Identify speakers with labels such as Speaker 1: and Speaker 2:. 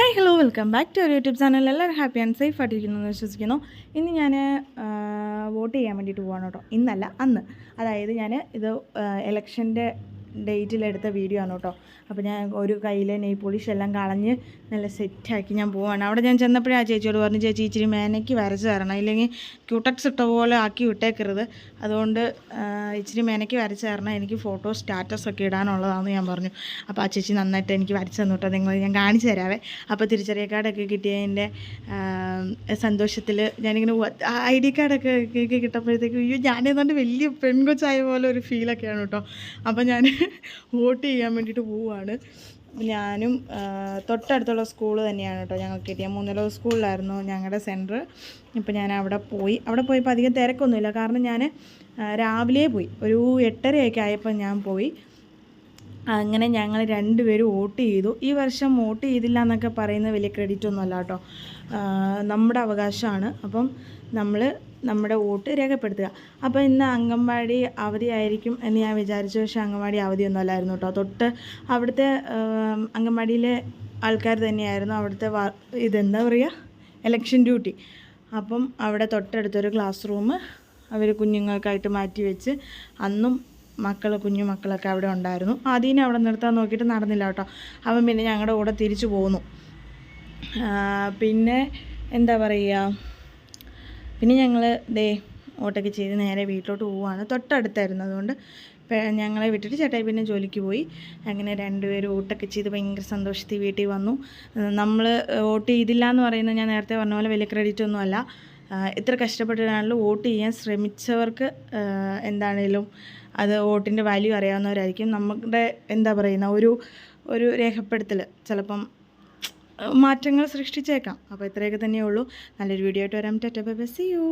Speaker 1: Hi hello welcome back to ഒരു YouTube channel എല്ലാവരും happy and safe ആയിട്ടിരിക്കുന്നു എന്ന് വിശ്വസിക്കുന്നു. ഇന്ന് ഞാൻ വോട്ട് ചെയ്യാൻ വേണ്ടിയിട്ട് പോവാണ് കേട്ടോ. ഇന്നല്ല അന്ന്. അതായത് ഞാൻ ഇത് ഇലക്ഷന്റെ ഡേറ്റിലെടുത്ത വീഡിയോ ആണ് കേട്ടോ. അപ്പോൾ ഞാൻ ഒരു കയ്യിലെ നെയ് പോളിഷ് എല്ലാം കളഞ്ഞ് നല്ല സെറ്റാക്കി ഞാൻ പോവാണ്. അവിടെ ഞാൻ ചെന്നപ്പോഴേ ആ ചേച്ചിയോട് പറഞ്ഞു ചേച്ചി ഇച്ചിരി മേനയ്ക്ക് വരച്ച് തരണം. ഇല്ലെങ്കിൽ ക്യൂട്ടക്സ് ഇട്ട പോലെ ആക്കി വിട്ടേക്കരുത്. അതുകൊണ്ട് ഇച്ചിരി മേനയ്ക്ക് വരച്ച് തരണം. എനിക്ക് ഫോട്ടോ സ്റ്റാറ്റസ് ഒക്കെ ഇടാനുള്ളതാണെന്ന് ഞാൻ പറഞ്ഞു. അപ്പോൾ ആ ചേച്ചി നന്നായിട്ട് എനിക്ക് വരച്ച് തന്നു കേട്ടോ. നിങ്ങൾ ഞാൻ കാണിച്ചു തരാവേ. അപ്പോൾ തിരിച്ചറിയ കാർഡൊക്കെ കിട്ടിയതിന്റെ സന്തോഷത്തിൽ ഞാനിങ്ങനെ ഐ ഡി കാർഡൊക്കെ കിട്ടപ്പോഴത്തേക്ക് അയ്യോ ഞാനേതാണ്ട് വലിയ പെൺകൊച്ചായ പോലെ ഒരു ഫീലൊക്കെയാണ് കേട്ടോ. അപ്പോൾ ഞാൻ വോട്ട് ചെയ്യാൻ വേണ്ടിയിട്ട് പോവുകയാണ് ഞാനും തൊട്ടടുത്തുള്ള സ്കൂൾ തന്നെയാണ് കേട്ടോ ഞങ്ങൾക്ക് കിട്ടിയ. മൂന്നിലോ സ്കൂളിലായിരുന്നു ഞങ്ങളുടെ സെന്റർ ഇപ്പോൾ ഞാൻ അവിടെ പോയി. അവിടെ പോയപ്പോൾ അധികം തിരക്കൊന്നുമില്ല. കാരണം ഞാൻ രാവിലെ പോയി. ഒരു എട്ടരയൊക്കെ ആയപ്പോൾ ഞാൻ പോയി. അങ്ങനെ ഞങ്ങൾ രണ്ടുപേരും വോട്ട് ചെയ്തു. ഈ വർഷം വോട്ട് ചെയ്തില്ല എന്നൊക്കെ പറയുന്ന വലിയ ക്രെഡിറ്റ് ഒന്നുമല്ല കേട്ടോ. നമ്മുടെ അവകാശമാണ്. അപ്പം നമ്മൾ നമ്മുടെ വോട്ട് രേഖപ്പെടുത്തുക. അപ്പോൾ ഇന്ന് അംഗൻവാടി അവധിയായിരിക്കും എന്ന് ഞാൻ വിചാരിച്ചു. പക്ഷേ അംഗൻവാടി അവധിയൊന്നും അല്ലായിരുന്നു കേട്ടോ. തൊട്ട് അവിടുത്തെ അംഗൻവാടിയിലെ ആൾക്കാർ തന്നെയായിരുന്നു അവിടുത്തെ ഇതെന്താ പറയുക എലക്ഷൻ ഡ്യൂട്ടി അപ്പം അവിടെ തൊട്ടടുത്തൊരു ക്ലാസ് റൂം അവർ കുഞ്ഞുങ്ങൾക്കായിട്ട് മാറ്റി വെച്ച് അന്നും മക്കൾ കുഞ്ഞു മക്കളൊക്കെ അവിടെ ഉണ്ടായിരുന്നു. അതിനെ അവിടെ നിർത്താൻ നോക്കിയിട്ട് നടന്നില്ല കേട്ടോ. അവൻ പിന്നെ ഞങ്ങളുടെ കൂടെ തിരിച്ചു പോന്നു. പിന്നെ എന്താ പറയുക പിന്നെ ഞങ്ങൾ ദേ ഓട്ടൊക്കെ ചെയ്ത് നേരെ വീട്ടിലോട്ട് പോവുകയാണ് തൊട്ടടുത്തായിരുന്നു. അതുകൊണ്ട് ഞങ്ങളെ വിട്ടിട്ട് ചേട്ടായി പിന്നെ ജോലിക്ക് പോയി. അങ്ങനെ രണ്ടുപേരും ഓട്ടൊക്കെ ചെയ്ത് ഭയങ്കര സന്തോഷത്തിൽ വീട്ടിൽ വന്നു. നമ്മൾ വോട്ട് ചെയ്തില്ല എന്ന് പറയുന്നത് ഞാൻ നേരത്തെ പറഞ്ഞ പോലെ വലിയ ക്രെഡിറ്റ് ഒന്നും അല്ല കഷ്ടപ്പെട്ടിട്ടാണല്ലോ വോട്ട് ചെയ്യാൻ ശ്രമിച്ചവർക്ക് എന്താണേലും അത് വോട്ടിന്റെ വാല്യൂ അറിയാവുന്നവരായിരിക്കും. നമ്മുടെ എന്താ പറയുന്ന ഒരു ഒരു രേഖപ്പെടുത്തൽ ചിലപ്പം മാറ്റങ്ങൾ സൃഷ്ടിച്ചേക്കാം. അപ്പോൾ ഇത്രയൊക്കെ തന്നെയേ ഉള്ളൂ. നല്ലൊരു വീഡിയോ ആയിട്ട് വരാം. ടെറ്റ ബൈ സി യു